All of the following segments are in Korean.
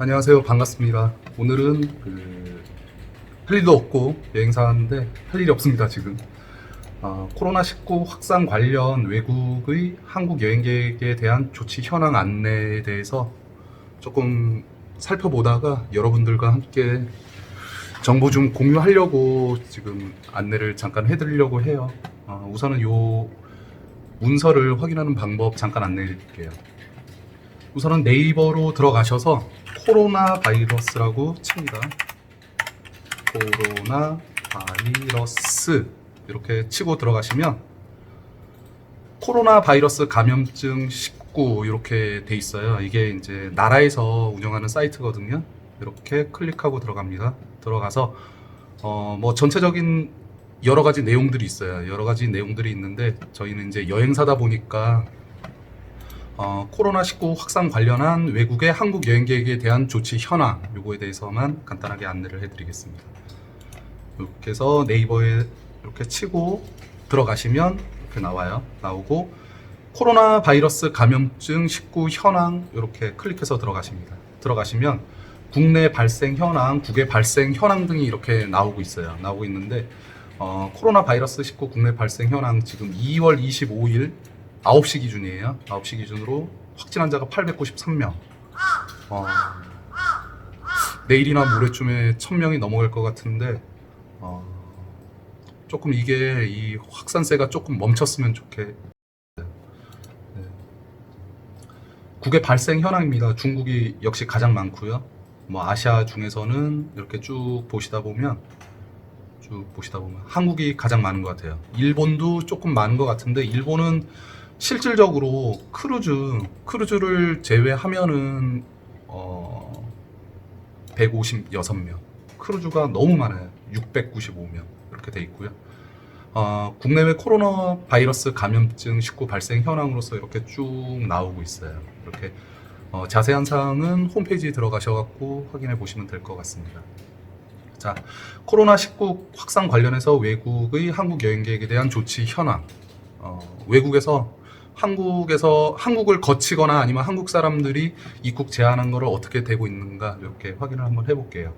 안녕하세요. 반갑습니다. 오늘은 그, 할 일도 없고 여행사 하는데 할 일이 없습니다, 지금. 어, 코로나19 확산 관련 외국의 한국 여행객에 대한 조치 현황 안내에 대해서 조금 살펴보다가 여러분들과 함께 정보 좀 공유하려고 지금 안내를 잠깐 해드리려고 해요. 어, 우선은 요 문서를 확인하는 방법 잠깐 안내해 드릴게요. 우선은 네이버로 들어가셔서 코로나 바이러스라고 칩니다. 코로나 바이러스 이렇게 치고 들어가시면 코로나 바이러스 감염증 19 이렇게 돼 있어요. 이게 이제 나라에서 운영하는 사이트거든요. 이렇게 클릭하고 들어갑니다. 들어가서 어 뭐 전체적인 여러 가지 내용들이 있어요. 여러 가지 내용들이 있는데 저희는 이제 여행사다 보니까 어, 코로나19 확산 관련한 외국의 한국 여행객에 대한 조치 현황 요거에 대해서만 간단하게 안내를 해드리겠습니다. 이렇게 해서 네이버에 이렇게 치고 들어가시면 이렇게 나와요. 나오고 코로나 바이러스 감염증 19 현황 이렇게 클릭해서 들어가십니다. 들어가시면 국내 발생 현황, 국외 발생 현황 등이 이렇게 나오고 있어요. 나오고 있는데 어, 코로나 바이러스 19 국내 발생 현황 지금 2월 25일 9시 기준이에요. 9시 기준으로 확진 환자가 893명. 어, 내일이나 모레쯤에 1000명이 넘어갈 것 같은데 어, 조금 이게 이 확산세가 조금 멈췄으면 좋겠. 네. 국외 발생 현황입니다. 중국이 역시 가장 많고요. 뭐 아시아 중에서는 이렇게 쭉 보시다 보면 쭉 보시다 보면 한국이 가장 많은 것 같아요. 일본도 조금 많은 것 같은데 일본은 실질적으로 크루즈 크루즈를 제외하면은 어 156명 크루즈가 너무 많아요. 695명 이렇게 돼 있고요. 어, 국내외 코로나 바이러스 감염증 19 발생 현황으로서 이렇게 쭉 나오고 있어요. 이렇게 어, 자세한 사항은 홈페이지에 들어가셔갖고 확인해 보시면 될 것 같습니다. 자, 코로나19 확산 관련해서 외국의 한국 여행객에 대한 조치 현황. 어, 외국에서 한국에서 한국을 거치거나 아니면 한국 사람들이 입국 제한한 거를 어떻게 되고 있는가 이렇게 확인을 한번 해볼게요.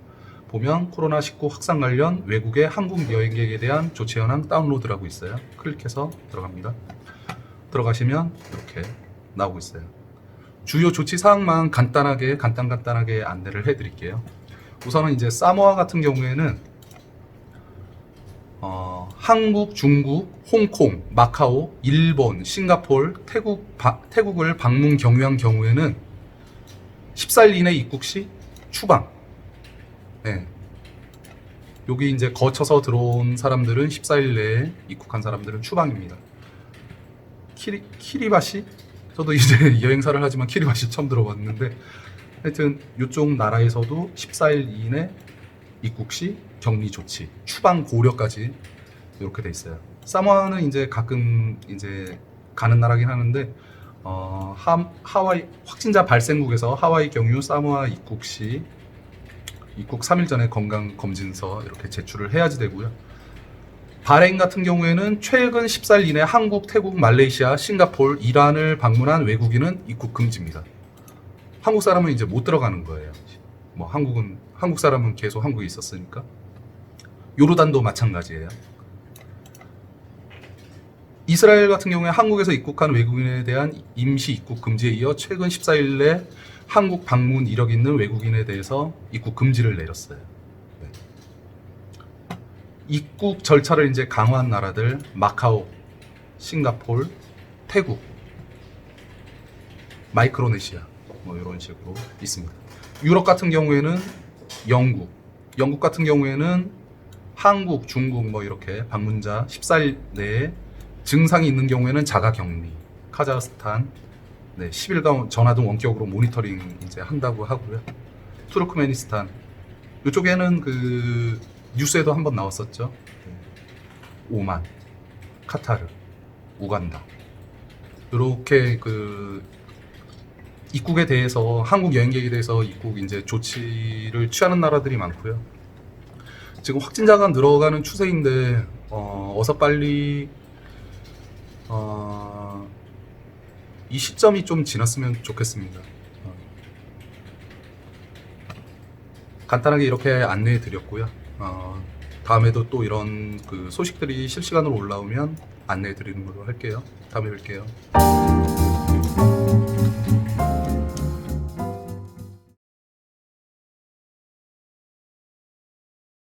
보면 코로나19 확산 관련 외국의 한국 여행객에 대한 조치 현황 다운로드라고 있어요. 클릭해서 들어갑니다. 들어가시면 이렇게 나오고 있어요. 주요 조치 사항만 간단하게 간단 간단하게 안내를 해드릴게요. 우선은 이제 사모아 같은 경우에는 어, 한국, 중국, 홍콩, 마카오, 일본, 싱가폴, 태국, 바- 태국을 방문 경유한 경우에는 14일 이내 입국 시 추방. 네. 여기 이제 거쳐서 들어온 사람들은 14일 내에 입국한 사람들은 추방입니다. 키리, 키리바시? 저도 이제 여행사를 하지만 키리바시 처음 들어봤는데 하여튼 이쪽 나라에서도 14일 이내 입국 시 격리 조치, 추방 고려까지 이렇게 돼 있어요. 사모아는 이제 가끔 이제 가는 나라긴 하는데 어, 하, 하와이 확진자 발생국에서 하와이 경유 사모아 입국 시 입국 3일 전에 건강 검진서 이렇게 제출을 해야지 되고요. 바레인 같은 경우에는 최근 14일 이내 한국, 태국, 말레이시아, 싱가폴, 이란을 방문한 외국인은 입국 금지입니다. 한국 사람은 이제 못 들어가는 거예요. 뭐 한국은 한국 사람은 계속 한국에 있었으니까. 요르단도 마찬가지예요. 이스라엘 같은 경우에 한국에서 입국한 외국인에 대한 임시 입국 금지에 이어 최근 14일 내 한국 방문 이력 있는 외국인에 대해서 입국 금지를 내렸어요. 네. 입국 절차를 이제 강화한 나라들 마카오, 싱가폴, 태국, 마이크로네시아 뭐 이런 식으로 있습니다. 유럽 같은 경우에는 영국, 영국 같은 경우에는 한국, 중국 뭐 이렇게 방문자 14일 내에 증상이 있는 경우에는 자가 격리, 카자흐스탄 네, 10일간 전화 등 원격으로 모니터링 이제 한다고 하고요. 투르크메니스탄 이쪽에는 그 뉴스에도 한번 나왔었죠. 네. 오만, 카타르, 우간다 이렇게 그 입국에 대해서 한국 여행객에 대해서 입국 이제 조치를 취하는 나라들이 많고요. 지금 확진자가 늘어가는 추세인데 어, 어서 빨리 어, 이 시점이 좀 지났으면 좋겠습니다. 어. 간단하게 이렇게 안내해 드렸고요. 어, 다음에도 또 이런 그 소식들이 실시간으로 올라오면 안내해 드리는 걸로 할게요. 다음에 뵐게요.